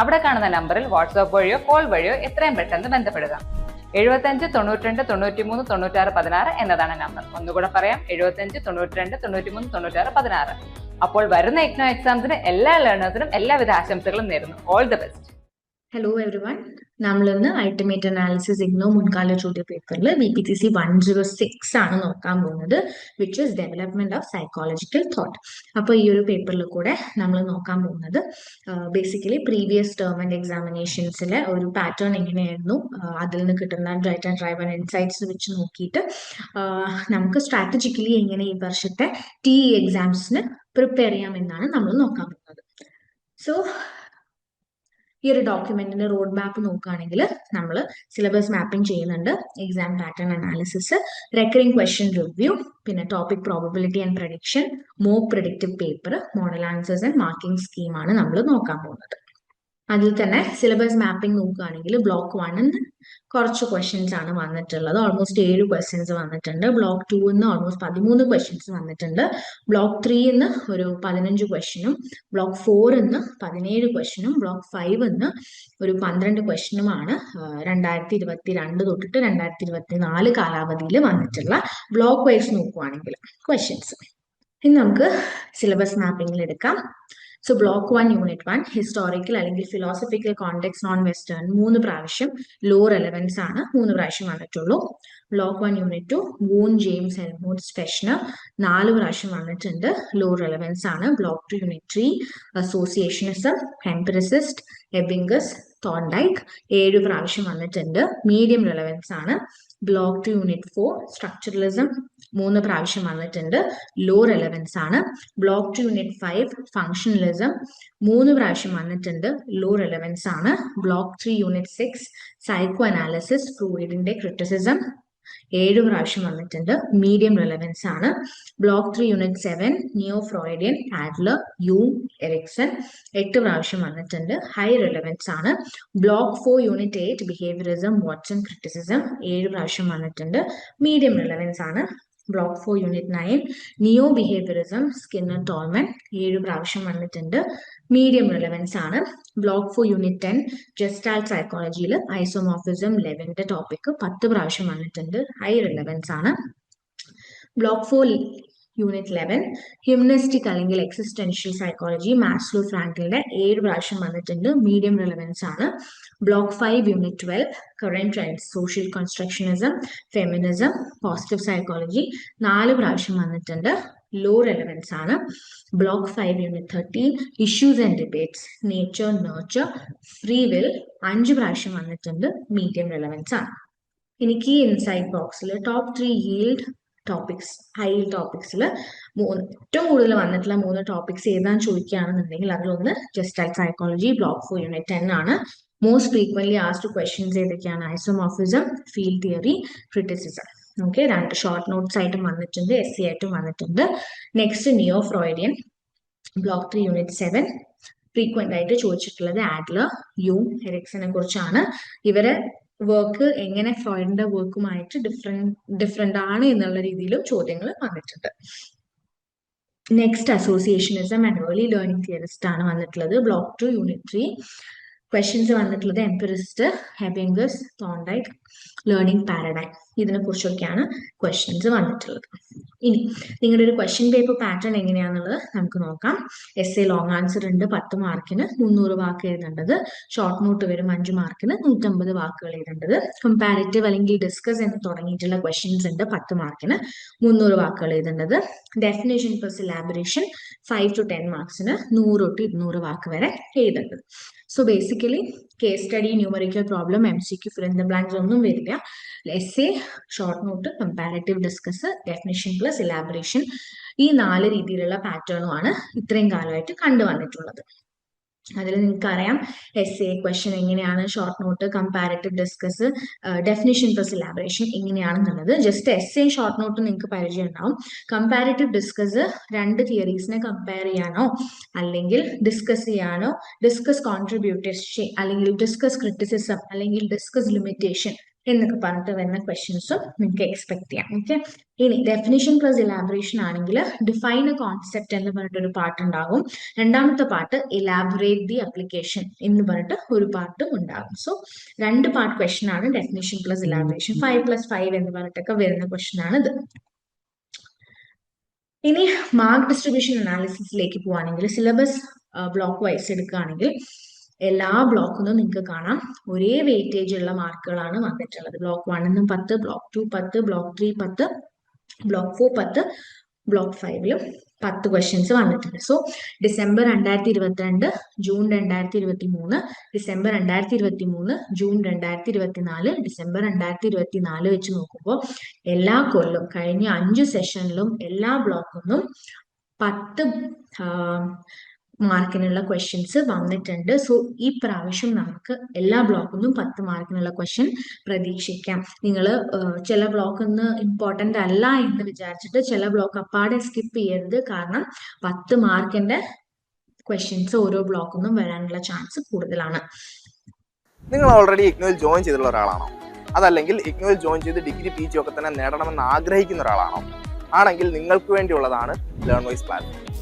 അവിടെ കാണുന്ന നമ്പറിൽ വാട്സാപ്പ് വഴിയോ കോൾ വഴിയോ എത്രയും പെട്ടെന്ന് ബന്ധപ്പെടുക. എഴുപത്തഞ്ച് തൊണ്ണൂറ്റിരണ്ട് തൊണ്ണൂറ്റിമൂന്ന് തൊണ്ണൂറ്റാറ് പതിനാറ് എന്നതാണ് നമ്പർ. ഒന്നുകൂടെ പറയാം എഴുപത്തഞ്ച് തൊണ്ണൂറ്റിരണ്ട് തൊണ്ണൂറ്റിമൂന്ന് തൊണ്ണൂറ്റാറ് പതിനാറ്. അപ്പോൾ വരുന്ന ഇഗ്നോ എക്സാംസിന് എല്ലാ ലേണേഴ്സിനും എല്ലാവിധ ആശംസകളും നേരുന്നു. All the best hello everyone നമ്മളിന്ന് അൾട്ടിമേറ്റ് അനാലിസിസ് ഇഗ്നോ മുൻകാല ചോദ്യ പേപ്പറിൽ B P T C one zero six ആണ് നോക്കാൻ പോകുന്നത് which is development of psychological thought അപ്പോൾ ഈ ഒരു പേപ്പറിൽ കൂടെ നമ്മൾ നോക്കാൻ പോകുന്നത് ബേസിക്കലി പ്രീവിയസ് ടേം ആൻഡ് എക്സാമിനേഷൻസിലെ ഒരു പാറ്റേൺ എങ്ങനെയായിരുന്നു അതിൽ നിന്ന് കിട്ടുന്ന ഡ്രൈറ്റ് ആൻഡ് ഡ്രൈവ് ഇൻസൈറ്റ്സ് വെച്ച് നോക്കിയിട്ട് നമുക്ക് സ്ട്രാറ്റജിക്കലി എങ്ങനെ ഈ വർഷത്തെ ടി എക്സാംസിന് പ്രിപ്പയർ ചെയ്യാം എന്നാണ് നമ്മൾ നോക്കാൻ പോകുന്നത്. സോ ഈ ഒരു ഡോക്യുമെന്റിന്റെ റോഡ് മാപ്പ് നോക്കുകയാണെങ്കിൽ നമ്മൾ സിലബസ് മാപ്പിംഗ് ചെയ്യുന്നുണ്ട്. Exam pattern analysis recurring question review പിന്നെ topic probability and prediction mock predictive paper model answers and marking സ്കീമാണ് നമ്മൾ നോക്കാൻ പോകുന്നത്. അതിൽ തന്നെ സിലബസ് മാപ്പിംഗ് നോക്കുകയാണെങ്കിൽ ബ്ലോക്ക് വണ്ണിന് കുറച്ച് ക്വസ്റ്റ്യൻസ് ആണ് വന്നിട്ടുള്ളത്. ഓൾമോസ്റ്റ് ഏഴ് ക്വസ്റ്റ്യൻസ് വന്നിട്ടുണ്ട്. ബ്ലോക്ക് ടൂന്ന് ഓൾമോസ്റ്റ് പതിമൂന്ന് ക്വസ്റ്റ്യൻസ് വന്നിട്ടുണ്ട്. ബ്ലോക്ക് ത്രീന്ന് ഒരു പതിനഞ്ച് ക്വസ്റ്റ്യനും ബ്ലോക്ക് ഫോറിന്ന് പതിനേഴ് ക്വസ്റ്റ്യനും ബ്ലോക്ക് ഫൈവ് നിന്ന് ഒരു പന്ത്രണ്ട് ക്വസ്റ്റ്യനുമാണ് രണ്ടായിരത്തി ഇരുപത്തി രണ്ട് തൊട്ടിട്ട് രണ്ടായിരത്തി ഇരുപത്തി നാല് കാലാവധിയിൽ വന്നിട്ടുള്ള ബ്ലോക്ക് വൈസ് നോക്കുവാണെങ്കിൽ ക്വസ്റ്റ്യൻസ് ഇനി നമുക്ക് സിലബസ് മാപ്പിംഗിൽ എടുക്കാം. So block one unit one historical അല്ലെങ്കിൽ ഫിലോസഫിക്കൽ കോണ്ടെക്സ് നോൺ വെസ്റ്റേൺ മൂന്ന് പ്രാവശ്യം ലോ റെലവൻസ് ആണ് മൂന്ന് പ്രാവശ്യം വന്നിട്ടുള്ളൂ. Block one unit two Wundt James Helmholtz സ്പെഷന് നാല് പ്രാവശ്യം വന്നിട്ടുണ്ട് ലോ റെലവൻസ് ആണ്. Block two unit three associationism empiricist Ebbinghaus Thorndike ഏഴ് പ്രാവശ്യം വന്നിട്ടുണ്ട് മീഡിയം റെലവൻസ് ആണ്. Block two unit four structuralism മൂന്ന് പ്രാവശ്യം വന്നിട്ടുണ്ട്. ലോ റെലവൻസ് ആണ്. Block two unit five functionalism മൂന്ന് പ്രാവശ്യം വന്നിട്ടുണ്ട്. ലോ റെലവൻസ് ആണ്. Block three unit six psychoanalysis ഫ്രൂയിഡിന്റെ criticism ഏഴ് പ്രാവശ്യം വന്നിട്ടുണ്ട്. മീഡിയം റെലവൻസ് ആണ്. Block three unit seven neo Freudian Adler U Erikson എട്ട് പ്രാവശ്യം വന്നിട്ടുണ്ട്. ഹൈ റെലവൻസ് ആണ്. Block four unit eight behaviourism Watson criticism ഏഴ് പ്രാവശ്യം വന്നിട്ടുണ്ട്. മീഡിയം റെലവൻസ് ആണ്. Block four unit nine neo behaviourism Skinner Tolman ഏഴ് പ്രാവശ്യം വന്നിട്ടുണ്ട്. മീഡിയം റിലവൻസ് ആണ്. Block four unit ten gestalt സൈക്കോളജിയിൽ ഐസോമോഫിസം ലെവന്റെ ടോപ്പിക് പത്ത് പ്രാവശ്യം വന്നിട്ടുണ്ട്. ഹൈ റിലവൻസ് ആണ്. Block four unit eleven humanistic അല്ലെങ്കിൽ എക്സിസ്റ്റൻഷ്യൽ സൈക്കോളജി മാസ്ലോ ഫ്രാങ്കിളിന്റെ ഏഴ് പ്രാവശ്യം വന്നിട്ടുണ്ട്. മീഡിയം റിലവൻസ് ആണ്. Block five unit twelve current trends social constructionism feminism positive psychology നാല് പ്രാവശ്യം വന്നിട്ടുണ്ട്. ലോ റെലവൻസ് ആണ്. Block five unit thirteen issues and debates nature nurture free will അഞ്ച് പ്രാവശ്യം വന്നിട്ടുണ്ട്. മീഡിയം റിലവൻസ് ആണ്. എനിക്ക് ഇൻസൈറ്റ് ബോക്സിൽ top three yield topics high ടോപ്പിക്സിൽ മൂന്ന് ഏറ്റവും കൂടുതൽ വന്നിട്ടുള്ള മൂന്ന് ടോപ്പിക്സ് ഏതാന്ന് ചോദിക്കുകയാണെന്നുണ്ടെങ്കിൽ അതിലൊന്ന് ജസ്റ്റ് ആയി psychology block four unit ten ആണ്. മോസ്റ്റ് ഫ്രീക്വൻലി ആസ്റ്റ് ക്വസ്റ്റ്യൻസ് ഏതൊക്കെയാണ്? Isomorphism field theory criticism okay രണ്ട് ഷോർട്ട് നോട്ട്സ് ആയിട്ടും വന്നിട്ടുണ്ട് എസ് സി ആയിട്ടും വന്നിട്ടുണ്ട്. Next neo Freudian block three unit seven frequent ആയിട്ട് ചോദിച്ചിട്ടുള്ളത് ആഡ്ലർ യൂ ഹെറിക്സിനെ കുറിച്ചാണ്. ഇവരെ വർക്ക് എങ്ങനെ ഫ്രോയിഡിന്റെ വർക്കുമായിട്ട് ഡിഫറെന്റ് ഡിഫറെന്റ് ആണ് എന്നുള്ള രീതിയിലും ചോദ്യങ്ങൾ വന്നിട്ടുണ്ട്. Next associationism and early learning theorist ആണ് വന്നിട്ടുള്ളത്. ബ്ലോക്ക് ടു യൂണിറ്റ് ക്വസ്റ്റ്യൻസ് വന്നിട്ടുള്ളത് എംപിറിസ്റ്റ് ഹെബിംഗസ് തോണ്ടൈറ്റ് ലേണിംഗ് പാരഡൈം ഇതിനെ കുറിച്ചൊക്കെയാണ് ക്വസ്റ്റ്യൻസ് വന്നിട്ടുള്ളത്. ഇനി നിങ്ങളുടെ ഒരു ക്വസ്റ്റ്യൻ പേപ്പർ പാറ്റേൺ എങ്ങനെയാണെന്നുള്ളത് നമുക്ക് നോക്കാം. എസ് എ ലോങ് ആൻസർ ഉണ്ട് പത്ത് മാർക്കിന് മുന്നൂറ് വാക്ക് എഴുതേണ്ടത്. ഷോർട്ട് നോട്ട് വരും അഞ്ച് മാർക്കിന് നൂറ്റമ്പത് വാക്കുകൾ എഴുതേണ്ടത്. കമ്പാരിറ്റീവ് അല്ലെങ്കിൽ ഡിസ്കസ് എന്ന് തുടങ്ങിയിട്ടുള്ള ക്വസ്റ്റ്യൻസ് ഉണ്ട് പത്ത് മാർക്കിന് മുന്നൂറ് വാക്കുകൾ എഴുതേണ്ടത്. Definition plus elaboration five to ten മാർക്സിന് നൂറ് തൊട്ട് ഇരുന്നൂറ് വാക്ക് വരെ എഴുതേണ്ടത്. So basically basically case study numerical problem M C Q fill in the blanks ഒന്നും വരില്ല. Essay short note comparative discuss definition plus elaboration ഈ നാല് രീതിയിലുള്ള പാറ്റേണുമാണ് ഇത്രയും കാലമായിട്ട് കണ്ടുവന്നിട്ടുള്ളത്. അതിൽ നിങ്ങൾക്ക് അറിയാം എസ് എ ക്വസ്റ്റ്യൻ എങ്ങനെയാണ് short note comparative discuss definition plus elaboration എങ്ങനെയാണെന്നുള്ളത് just S A short note നിങ്ങൾക്ക് പരിചയം ഉണ്ടാവും. കമ്പാരറ്റീവ് ഡിസ്കസ് രണ്ട് തിയറീസിനെ കമ്പയർ ചെയ്യാനോ അല്ലെങ്കിൽ ഡിസ്കസ് ചെയ്യാനോ ഡിസ്കസ് കോൺട്രിബ്യൂട്ടേഷൻ അല്ലെങ്കിൽ ഡിസ്കസ് ക്രിറ്റിസിസം അല്ലെങ്കിൽ ഡിസ്കസ് ലിമിറ്റേഷൻ എന്നൊക്കെ പറഞ്ഞിട്ട് വരുന്ന ക്വസ്റ്റ്യൻസും നിങ്ങൾക്ക് എക്സ്പെക്ട് ചെയ്യാം. ഓക്കെ ഇനി ഡെഫിനിഷൻ പ്ലസ് ഇലാബറേഷൻ ആണെങ്കിൽ ഡിഫൈൻ എ കോൺസെപ്റ്റ് എന്ന് പറഞ്ഞിട്ടൊരു പാർട്ട് ഉണ്ടാകും. രണ്ടാമത്തെ പാർട്ട് ഇലാബറേറ്റ് ദി അപ്ലിക്കേഷൻ എന്ന് പറഞ്ഞിട്ട് ഒരു പാർട്ടും ഉണ്ടാകും. സോ രണ്ട് പാർട്ട് ക്വസ്റ്റ്യൻ ആണ് definition plus elaboration five plus five എന്ന് പറഞ്ഞിട്ടൊക്കെ വരുന്ന ക്വസ്റ്റ്യൻ ആണ് ഇത്. ഇനി മാർക്ക് ഡിസ്ട്രിബ്യൂഷൻ അനാലിസിസിലേക്ക് പോവാണെങ്കിൽ സിലബസ് ബ്ലോക്ക് വൈസ് എടുക്കുകയാണെങ്കിൽ എല്ലാ ബ്ലോക്കിനും നിങ്ങൾക്ക് കാണാം. ഒരേ വെയിറ്റേജ് ഉള്ള മാർക്കുകളാണ് വന്നിട്ടുള്ളത്. ബ്ലോക്ക് വണ്ണിനും പത്ത് ബ്ലോക്ക് ടു പത്ത് ബ്ലോക്ക് ത്രീ പത്ത് ബ്ലോക്ക് ഫോർ പത്ത് ബ്ലോക്ക് ഫൈവിലും പത്ത് ക്വസ്റ്റ്യൻസ് വന്നിട്ടുണ്ട്. സോ ഡിസംബർ രണ്ടായിരത്തി ഇരുപത്തിരണ്ട് ജൂൺ രണ്ടായിരത്തി ഇരുപത്തി മൂന്ന് ഡിസംബർ രണ്ടായിരത്തി ഇരുപത്തി മൂന്ന് ജൂൺ രണ്ടായിരത്തി ഇരുപത്തി നാല് ഡിസംബർ രണ്ടായിരത്തി ഇരുപത്തി നാല് വെച്ച് നോക്കുമ്പോൾ എല്ലാ കൊല്ലും കഴിഞ്ഞ അഞ്ച് സെഷനിലും എല്ലാ ബ്ലോക്കൊന്നും പത്ത് മാർക്കിനുള്ള ക്വസ്റ്റ്യൻസ് വന്നിട്ടുണ്ട്. സോ ഈ പ്രാവശ്യം നമുക്ക് എല്ലാ ബ്ലോക്കിൽ നിന്നും പത്ത് മാർക്കിനുള്ള ക്വസ്റ്റ്യൻ പ്രതീക്ഷിക്കാം. നിങ്ങൾ ചില ബ്ലോക്കിൽ ഒന്ന് ഇമ്പോർട്ടന്റ് അല്ല എന്ന് വിചാരിച്ചിട്ട് ചില ബ്ലോക്ക് അപ്പാടെ സ്കിപ്പ് ചെയ്യരുത്. കാരണം പത്ത് മാർക്കിന്റെ ക്വസ്റ്റ്യൻസ് ഓരോ ബ്ലോക്കിൽ നിന്നും വരാനുള്ള ചാൻസ് കൂടുതലാണ്. നിങ്ങൾ ഓൾറെഡി ഇഗ്നോയിൽ ജോയിൻ ചെയ്തിട്ടുള്ള ഒരാളാണോ? അതല്ലെങ്കിൽ ഇഗ്നോയിൽ ജോയിൻ ചെയ്ത് ഡിഗ്രി പി ജി ഒക്കെ തന്നെ നേടണമെന്ന് ആഗ്രഹിക്കുന്ന ഒരാളാണോ? ആണെങ്കിൽ നിങ്ങൾക്ക് വേണ്ടിയുള്ളതാണ് learn wise platform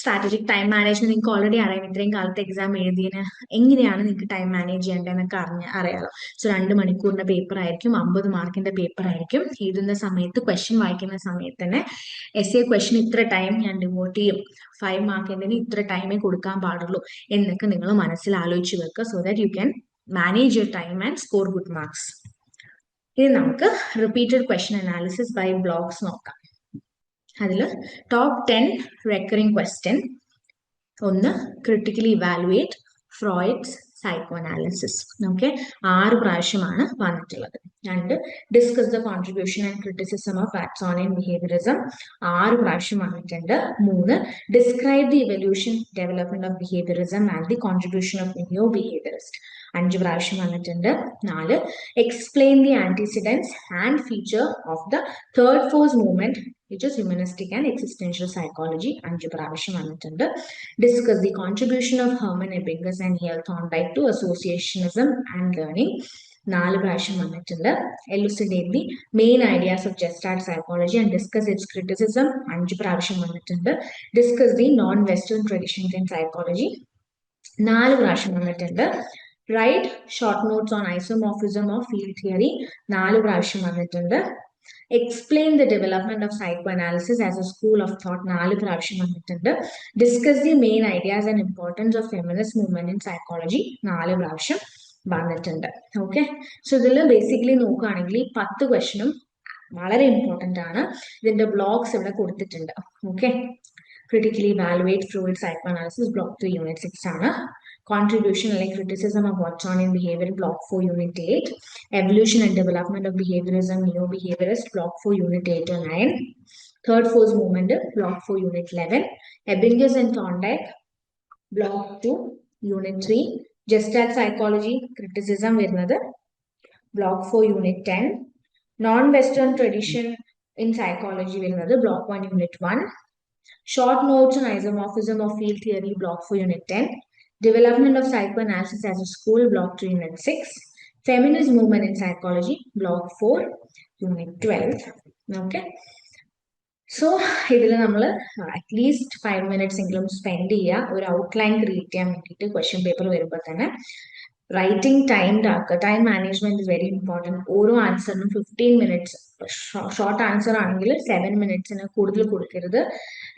strategic time management നിങ്ങൾക്ക് ഓൾറെഡി അറിയാം ഇത്രയും കാലത്ത് എക്സാം എഴുതിയതിന് എങ്ങനെയാണ് നിങ്ങൾക്ക് ടൈം മാനേജ് ചെയ്യേണ്ടതെന്നൊക്കെ അറിഞ്ഞ അറിയാലോ. സോ രണ്ട് മണിക്കൂറിന്റെ പേപ്പർ ആയിരിക്കും അമ്പത് മാർക്കിന്റെ പേപ്പർ ആയിരിക്കും. എഴുതുന്ന സമയത്ത് ക്വസ്റ്റ്യൻ വായിക്കുന്ന സമയത്ത് തന്നെ എസ് എ ക്വസ്റ്റ്യൻ ഇത്ര ടൈം ഞാൻ ഡിവോട്ട് ചെയ്യും. ഫൈവ് മാർക്കിന്റെ ഇത്ര ടൈമേ കൊടുക്കാൻ പാടുള്ളൂ എന്നൊക്കെ നിങ്ങൾ മനസ്സിൽ ആലോചിച്ച് വെക്കുക so that you can manage your time and score good marks ഇനി നമുക്ക് repeated question analysis by blocks നോക്കാം. അതിൽ ടോപ്പ് ടെൻ റെക്കറിംഗ് ക്വസ്റ്റ്യൻ ഒന്ന് critically evaluate Freud's psycho analysis okay ആറ് പ്രാവശ്യമാണ് വന്നിട്ടുള്ളത്. രണ്ട് discuss the contribution and criticism of Watsonian behaviourism ആറ് പ്രാവശ്യം വന്നിട്ടുണ്ട്. മൂന്ന് describe the evolution development of behaviourism and the contribution of new behaviourist അഞ്ച് പ്രാവശ്യം വന്നിട്ടുണ്ട്. നാല് explain the antecedents and feature of the third force movement which is humanistic and existential psychology അഞ്ച് പ്രാവശ്യം വന്നിട്ടുണ്ട്. Discuss the contribution of Hermann Ebbinghaus and here Thorndike to associationism and learning നാല് പ്രാവശ്യം വന്നിട്ടുണ്ട്. Elucidate the main ideas of Gestalt psychology and discuss its criticism അഞ്ച് പ്രാവശ്യം വന്നിട്ടുണ്ട്. Discuss the non western traditions in psychology നാല് പ്രാവശ്യം വന്നിട്ടുണ്ട്. Write short notes on isomorphism of field theory നാല് പ്രാവശ്യം വന്നിട്ടുണ്ട്. Explain the development of psycho analysis as a school of thought നാല് പ്രാവശ്യം വന്നിട്ടുണ്ട്. Discuss the main ideas and importance of feminist movement in psychology നാല് പ്രാവശ്യം വന്നിട്ടുണ്ട്. ഓക്കെ സോ ഇതിൽ ബേസിക്കലി നോക്കുകയാണെങ്കിൽ ഈ പത്ത് ക്വസ്റ്റനും വളരെ ഇമ്പോർട്ടന്റ് ആണ്. ഇതിന്റെ ബ്ലോഗ്സ് ഇവിടെ കൊടുത്തിട്ടുണ്ട്. Okay critically evaluate fluid psychoanalysis, block 3, unit 6 Contribution like criticism of what's on in behavior, block 4, unit 8. Evolution and development of behaviorism, neo-behaviorist, block 4, unit 8 and 9. Third force movement, block 4, unit 11. Ebbinghaus and Thorndike, block 2, unit 3. Gestalt psychology, criticism, another block 4, unit 10. Non-Western tradition in psychology, another block 1, unit 1 Short notes on isomorphism of field theory block for unit 10. Development of psychoanalysis as a school block to unit 6. Feminist movement in psychology block 4 unit 12. Okay. So, here we will at least 5 minutes spend here. We will outline the question paper. Writing timed ആക്കുക. Time management very important ഓരോ ആൻസറിനും fifteen minutes short answer ആണെങ്കിൽ seven മിനിറ്റ്സിന് കൂടുതൽ കൊടുക്കരുത്.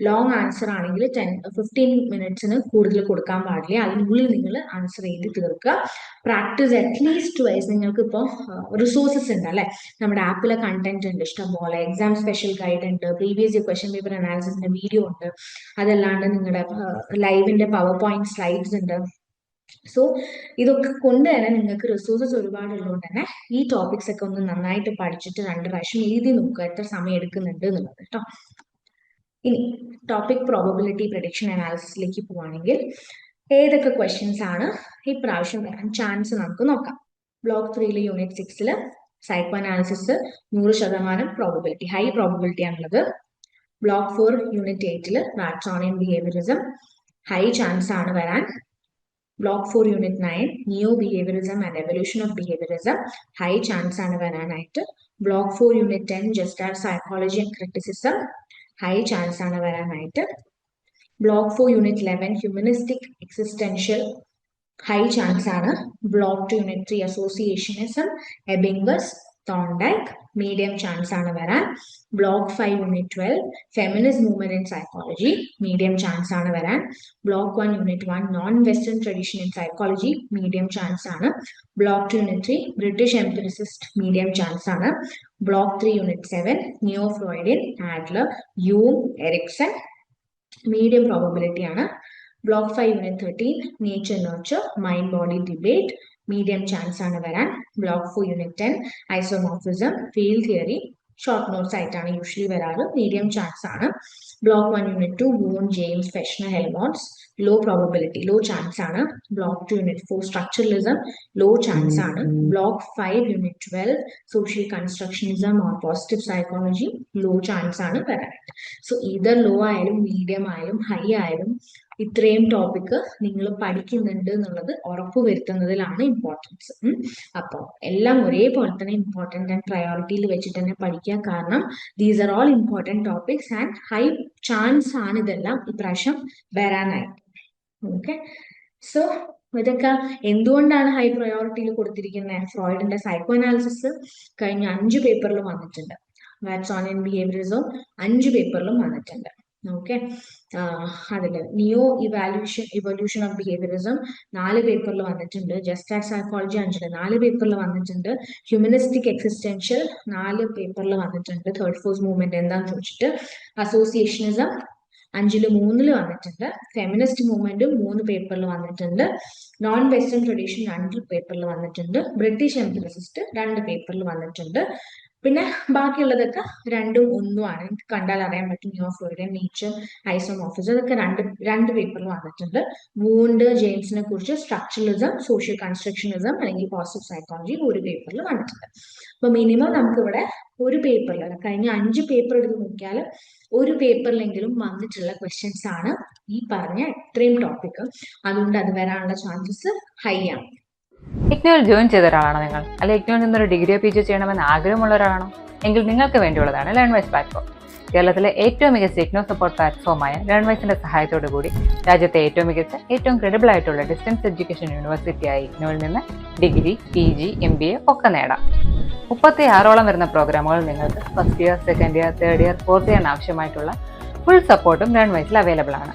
Long answer ആണെങ്കിൽ ten fifteen മിനിറ്റ്സിന് കൂടുതൽ കൊടുക്കാൻ പാടില്ല. അതിനുള്ളിൽ നിങ്ങൾ ആൻസർ ചെയ്ത് തീർക്കുക. പ്രാക്ടീസ് അറ്റ്ലീസ്റ്റ് വൈസ് നിങ്ങൾക്ക് ഇപ്പോൾ റിസോഴ്സസ് ഉണ്ട് അല്ലെ? നമ്മുടെ ആപ്പിലെ കണ്ടന്റ് ഉണ്ട്. ഇഷ്ടംപോലെ. എക്സാം സ്പെഷ്യൽ ഗൈഡ് ഉണ്ട്. പ്രീവിയസ് ക്വസ്റ്റ്യൻ പേപ്പർ അനാലിസിന്റെ വീഡിയോ ഉണ്ട്. അതല്ലാണ്ട് നിങ്ങളുടെ ലൈവിന്റെ പവർ പോയിന്റ് സ്ലൈഡ്സ് ഉണ്ട്. സോ ഇതൊക്കെ കൊണ്ട് തന്നെ നിങ്ങൾക്ക് റിസോഴ്സസ് ഒരുപാട് ഉള്ളതുകൊണ്ട് തന്നെ ഈ ടോപ്പിക്സ് ഒക്കെ ഒന്ന് നന്നായിട്ട് പഠിച്ചിട്ട് രണ്ട് പ്രാവശ്യം എഴുതി നോക്കുക. എത്ര സമയം എടുക്കുന്നുണ്ട് എന്നുള്ളത് കേട്ടോ ഇനി ടോപ്പിക് പ്രോബബിലിറ്റി പ്രഡിക്ഷൻ അനാലിസിസിലേക്ക് പോവാണെങ്കിൽ ഏതൊക്കെ ക്വസ്റ്റ്യൻസ് ആണ് ഈ പ്രാവശ്യം വരാൻ ചാൻസ് നമുക്ക് നോക്കാം. ബ്ലോക്ക് ത്രീയിൽ യൂണിറ്റ് സിക്സിൽ സൈക്കോ അനാലിസിസ് നൂറ് ശതമാനം പ്രോബബിലിറ്റി ഹൈ പ്രോബബിലിറ്റി ആണുള്ളത്. ബ്ലോക്ക് ഫോർ യൂണിറ്റ് എയ്റ്റിൽ റാട്രോണിയൻ ബിഹേവിയറിസം ഹൈ ചാൻസ് ആണ് വരാൻ block four unit nine neo behaviourism and evolution of behaviourism high chance ആണ് വരാനായിട്ട് block four unit ten Gestalt psychology and criticism high chance ആണ് വരാനായിട്ട് block four unit eleven humanistic existential high chance ആണ് block two unit three associationism Ebbinghaus Thorndike medium chance ആണ് വരാൻ. Block five unit twelve feminist movement in psychology medium chance ആണ് വരാൻ. Block one unit one non western tradition in psychology medium chance ആണ്. Block two unit three British empiricist medium chance ആണ്. Block three unit seven neo Freudian Adler യൂം Erikson medium probability ആണ്. Block five unit thirteen nature nurture mind body debate medium chance ആണ് വരാൻ. Block four unit ten isomorphism field theory short notes ആയിട്ടാണ് usually വരാറ് medium chance ആണ്. Block one unit two Wundt James Fechner Helmholtz low probability low chance ആണ് block two unit four structuralism low chance ആണ് block five unit twelve social constructionism or positive psychology low chance ആണ് വരാനായിട്ട് so ഇത് law ആയാലും medium ആയാലും high ആയാലും ഇത്രയും topic നിങ്ങൾ പഠിക്കുന്നുണ്ട് എന്നുള്ളത് ഉറപ്പുവരുത്തുന്നതിലാണ് ഇമ്പോർട്ടൻസ് അപ്പോൾ എല്ലാം ഒരേപോലെ തന്നെ ഇമ്പോർട്ടന്റ് ആൻഡ് പ്രയോറിറ്റിയിൽ വെച്ചിട്ട് തന്നെ പഠിക്കുക കാരണം these are all important topics and high chance ആണ് ഇതെല്ലാം ഇപ്രാവശ്യം വരാനായിട്ട്. ഓക്കെ സോ ഇതൊക്കെ എന്തുകൊണ്ടാണ് ഹൈ പ്രയോറിറ്റിയിൽ കൊടുത്തിരിക്കുന്നത് ഫ്രോയിഡിന്റെ സൈക്കോ അനാലിസിസ് കഴിഞ്ഞ അഞ്ച് പേപ്പറിലും വന്നിട്ടുണ്ട്. വാറ്റ്സ് ഓൺ ഇൻ ബിഹേവിയറിസം അഞ്ച് പേപ്പറിലും വന്നിട്ടുണ്ട്. ഓക്കെ അതിൽ neo evaluation evolution of behaviourism നാല് പേപ്പറിൽ വന്നിട്ടുണ്ട്. ജസ്റ്റ് ആസ് സൈക്കോളജി അഞ്ചിൽ നാല് പേപ്പറിൽ വന്നിട്ടുണ്ട്. ഹ്യൂമനിസ്റ്റിക് എക്സിസ്റ്റൻഷ്യൽ നാല് പേപ്പറിൽ വന്നിട്ടുണ്ട്. തേർഡ് ഫോഴ്സ് മൂവ്മെന്റ് എന്താന്ന് ചോദിച്ചിട്ട് അസോസിയേഷനിസം അഞ്ചിൽ മൂന്നിൽ വന്നിട്ടുണ്ട്. ഫെമിനിസ്റ്റ് മൂവ്മെന്റ് മൂന്ന് പേപ്പറിൽ വന്നിട്ടുണ്ട്. നോൺ വെസ്റ്റേൺ ട്രഡീഷൻ രണ്ട് പേപ്പറിൽ വന്നിട്ടുണ്ട്. ബ്രിട്ടീഷ് എംപിറസിസ്റ്റ് രണ്ട് പേപ്പറിൽ വന്നിട്ടുണ്ട്. പിന്നെ ബാക്കിയുള്ളതൊക്കെ രണ്ടും ഒന്നും ആണ്. കണ്ടാൽ അറിയാൻ പറ്റും ന്യൂ ഫ്ലോയിഡ് നേച്ചർ ഐസോമോഫിസ് അതൊക്കെ രണ്ട് രണ്ട് പേപ്പറിൽ വന്നിട്ടുണ്ട്. വൂണ്ട് ജെയിംസിനെ കുറിച്ച് സ്ട്രക്ചറലിസം സോഷ്യൽ കൺസ്ട്രക്ഷനിസം അല്ലെങ്കിൽ പോസിറ്റീവ് സൈക്കോളജി ഒരു പേപ്പറിൽ വന്നിട്ടുണ്ട്. അപ്പൊ മിനിമം നമുക്കിവിടെ ഒരു പേപ്പറിൽ കഴിഞ്ഞ അഞ്ച് പേപ്പർ എടുത്ത് നോക്കിയാൽ ഒരു പേപ്പറിലെങ്കിലും വന്നിട്ടുള്ള ക്വസ്റ്റ്യൻസ് ആണ് ഈ പറഞ്ഞ ഇത്രയും ടോപ്പിക് അതുകൊണ്ട് അത് വരാനുള്ള ചാൻസസ് ഹൈ ആണ്. ഇഗ്നോയിൽ ജോയിൻ ചെയ്ത ഒരാളാണോ നിങ്ങൾ അല്ലെങ്കിൽ ഇഗ്നോയിൽ നിന്നൊരു ഡിഗ്രിയോ പി ജി ചെയ്യണമെന്ന് ആഗ്രഹമുള്ള ഒരാളാണോ എങ്കിൽ നിങ്ങൾക്ക് വേണ്ടിയുള്ളതാണ് ലേൺ വൈസ് പ്ലാറ്റ്ഫോം കേരളത്തിലെ ഏറ്റവും മികച്ച ഇഗ്നോ സപ്പോർട്ട് പ്ലാറ്റ്ഫോമായ ലേൺ വൈസിന്റെ സഹായത്തോടു കൂടി രാജ്യത്തെ ഏറ്റവും മികച്ച ഏറ്റവും ക്രെഡിബിൾ ആയിട്ടുള്ള ഡിസ്റ്റൻസ് എഡ്യൂക്കേഷൻ യൂണിവേഴ്സിറ്റിയായ ഇഗ്നോയിൽ നിന്ന് degree P G M B A ഒക്കെ നേടാം. മുപ്പത്തി ആറോളം വരുന്ന പ്രോഗ്രാമുകൾ നിങ്ങൾക്ക് first year second year third year fourth ഇയറിന് ആവശ്യമായിട്ടുള്ള ഫുൾ സപ്പോർട്ടും ലേൺ വൈസിൽ അവൈലബിൾ ആണ്.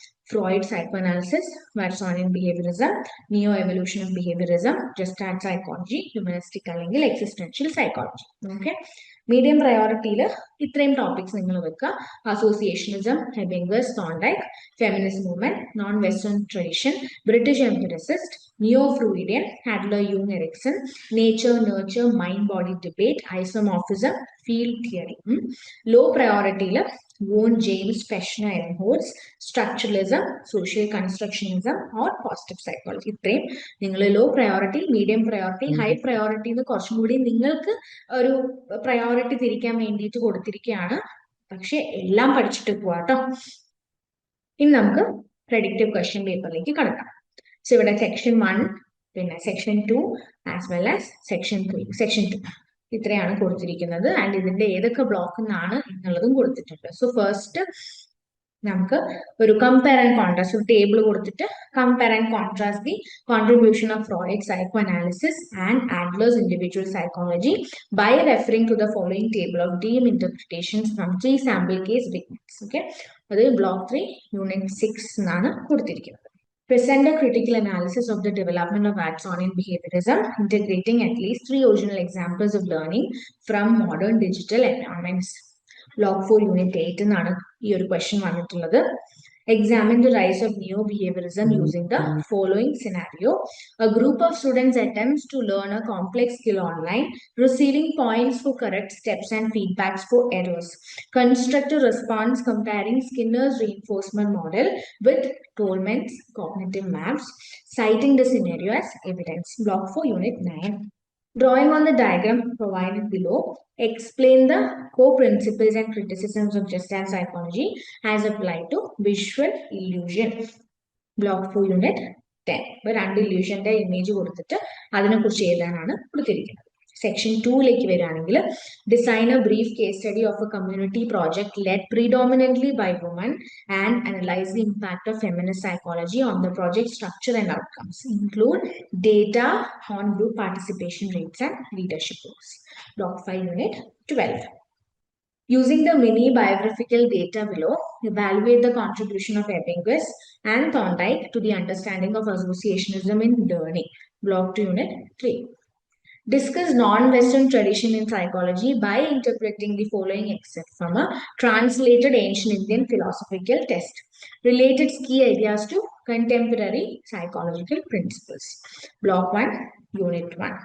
Freud psycho analysis behaviorism, neo evolution of behaviourism psychology, humanistic അല്ലെങ്കിൽ എക്സിസ്റ്റൻഷ്യൽ സൈക്കോളജി ഓക്കെ മീഡിയം പ്രയോറിറ്റിയിൽ ഇത്രയും ടോപ്പിക്സ് നിങ്ങൾ വെക്കുക. Associationism Ebbinghaus Thorndike feminist movement non western tradition British empiricist Erikson nature nature mind body debate isomorphism field theory low പ്രയോറിറ്റിയിൽ Wundt James Fechner Helmholtz structuralism social constructionism or positive psychology ഇത്രയും നിങ്ങൾ low priority medium priority high priority എന്ന് കുറച്ചും കൂടി നിങ്ങൾക്ക് ഒരു priority തിരിക്കാൻ വേണ്ടിയിട്ട് കൊടുത്തിരിക്കുകയാണ് പക്ഷെ എല്ലാം പഠിച്ചിട്ട് പോവാട്ടോ. ഇനി നമുക്ക് പ്രഡിക്റ്റീവ് ക്വസ്റ്റ്യൻ പേപ്പറിലേക്ക് കടക്കാം. സോ ഇവിടെ സെക്ഷൻ വൺ പിന്നെ section two as well as section three section two ഇത്രയാണ് കൊടുത്തിരിക്കുന്നത്. ആൻഡ് ഇതിന്റെ ഏതൊക്കെ ബ്ലോക്ക് എന്നാണ് എന്നുള്ളതും കൊടുത്തിട്ടുണ്ട്. സോ ഫസ്റ്റ് നമുക്ക് ഒരു കമ്പയർ ആൻഡ് കോൺട്രാസ്റ്റ് ടേബിൾ കൊടുത്തിട്ട് compare and contrast the contribution of Freud psycho analysis and Adler's individual psychology by referring to the following table of dream interpretations from three sample case vignettes okay അത് block three unit six എന്നാണ് കൊടുത്തിരിക്കുന്നത്. Present a critical analysis of the development of Watsonian behaviorism, integrating at least three original examples of learning from modern digital environments. Block 4 Unit 8 എന്നാണ് ഈ ഒരു question വന്നിട്ടുള്ളത് Examine the rise of neo-behaviorism hmm. using the hmm. following scenario. A group of students attempts to learn a complex skill online, receiving points for correct steps and feedbacks for errors. Construct a response comparing Skinner's reinforcement model with Tolman's cognitive maps, citing the scenario as evidence. Block for Unit 9. Drawing on the diagram provided below, explain the core principles and criticisms of Gestalt psychology as applied to visual illusion. Block 4, Unit 10. ഇപ്പൊ രണ്ട് ഇല്യൂഷന്റെ image കൊടുത്തിട്ട് അതിനെക്കുറിച്ച് എഴുതാനാണ് കൊടുത്തിരിക്കുന്നത് section ടൂയിലേക്ക് വരികയാണെങ്കിൽ design a brief case study of a community project led predominantly by women and analyse the impact of feminist psychology on the project structure and outcomes include data on group participation rates and leadership roles. Block 5 unit 12. Using the mini biographical data below, evaluate the contribution of Ebbinghaus and Thorndike to the understanding of associationism in learning. Block 2 unit 3. Discuss non-Western tradition in psychology by interpreting the following excerpt from a translated ancient Indian philosophical text. Relate its key ideas to contemporary psychological principles. Block 1, Unit 1.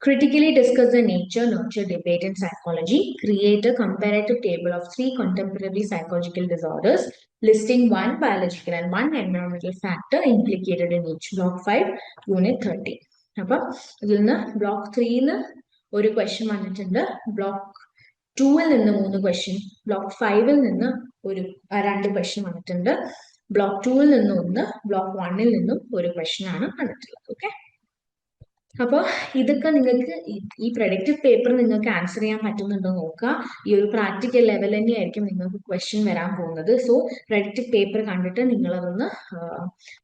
Critically discuss the nature nurture debate in psychology. Create a comparative table of three contemporary psychological disorders, listing one biological and one environmental factor implicated in each. Block 5, Unit 30. അപ്പം ഇതിൽ നിന്ന് block ത്രീന്ന് ഒരു question വന്നിട്ടുണ്ട്. Block ടൂവിൽ നിന്ന് മൂന്ന് question block ഫൈവിൽ നിന്ന് ഒരു രണ്ട് ക്വസ്റ്റ്യൻ വന്നിട്ടുണ്ട്. ബ്ലോക്ക് ടൂവിൽ നിന്ന് ഒന്ന് ബ്ലോക്ക് വണ്ണിൽ നിന്നും ഒരു ക്വസ്റ്റ്യൻ ആണ് വന്നിട്ടുള്ളത്. ഓക്കെ അപ്പോൾ ഇതൊക്കെ നിങ്ങൾക്ക് ഈ- പ്രൊഡക്റ്റീവ് പേപ്പർ നിങ്ങൾക്ക് ആൻസർ ചെയ്യാൻ പറ്റുന്നുണ്ടോ നോക്കുക. ഈ ഒരു പ്രാക്ടിക്കൽ ലെവൽ തന്നെയായിരിക്കും നിങ്ങൾക്ക് ക്വസ്റ്റ്യൻ വരാൻ പോകുന്നത്. സോ പ്രൊഡക്റ്റീവ് പേപ്പർ കണ്ടിട്ട് നിങ്ങൾ അതൊന്ന്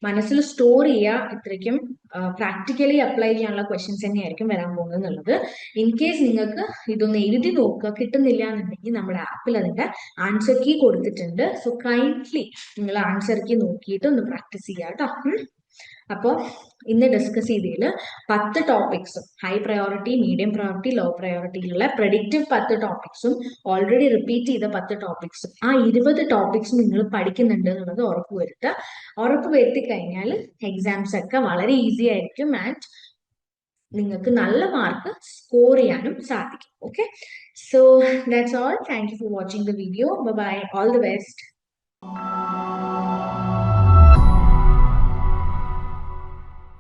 മനസ്സിൽ സ്റ്റോർ ചെയ്യുക. ഇത്രയ്ക്കും പ്രാക്ടിക്കലി അപ്ലൈ ചെയ്യാനുള്ള ക്വസ്റ്റ്യൻസ് തന്നെയായിരിക്കും വരാൻ പോകുന്നത് എന്നുള്ളത് ഇൻ കേസ് നിങ്ങൾക്ക് ഇതൊന്ന് എഴുതി നോക്കുക. കിട്ടുന്നില്ല എന്നുണ്ടെങ്കിൽ നമ്മുടെ ആപ്പിൽ അതിന്റെ ആൻസർ കീ കൊടുത്തിട്ടുണ്ട്. സോ കൈൻഡ്ലി നിങ്ങൾ ആൻസർ കീ നോക്കിയിട്ട് ഒന്ന് പ്രാക്ടീസ് ചെയ്യുക കേട്ടോ. അപ്പോൾ ഇന്ന് ഡിസ്കസ് ചെയ്തതിൽ പത്ത് ടോപ്പിക്സും high priority medium priority low പ്രയോറിറ്റിയിലുള്ള predictive പത്ത് ടോപ്പിക്സും ഓൾറെഡി റിപ്പീറ്റ് ചെയ്ത പത്ത് ടോപ്പിക്സും ആ ഇരുപത് ടോപ്പിക്സും നിങ്ങൾ പഠിക്കുന്നുണ്ട് എന്നുള്ളത് ഉറപ്പ് വരുത്തുക. ഉറപ്പ് വരുത്തി കഴിഞ്ഞാൽ എക്സാംസ് ഒക്കെ വളരെ ഈസി ആയിരിക്കും ആൻഡ് നിങ്ങൾക്ക് നല്ല മാർക്ക് സ്കോർ ചെയ്യാനും സാധിക്കും. Okay so that's all thank you for watching the video bye all the best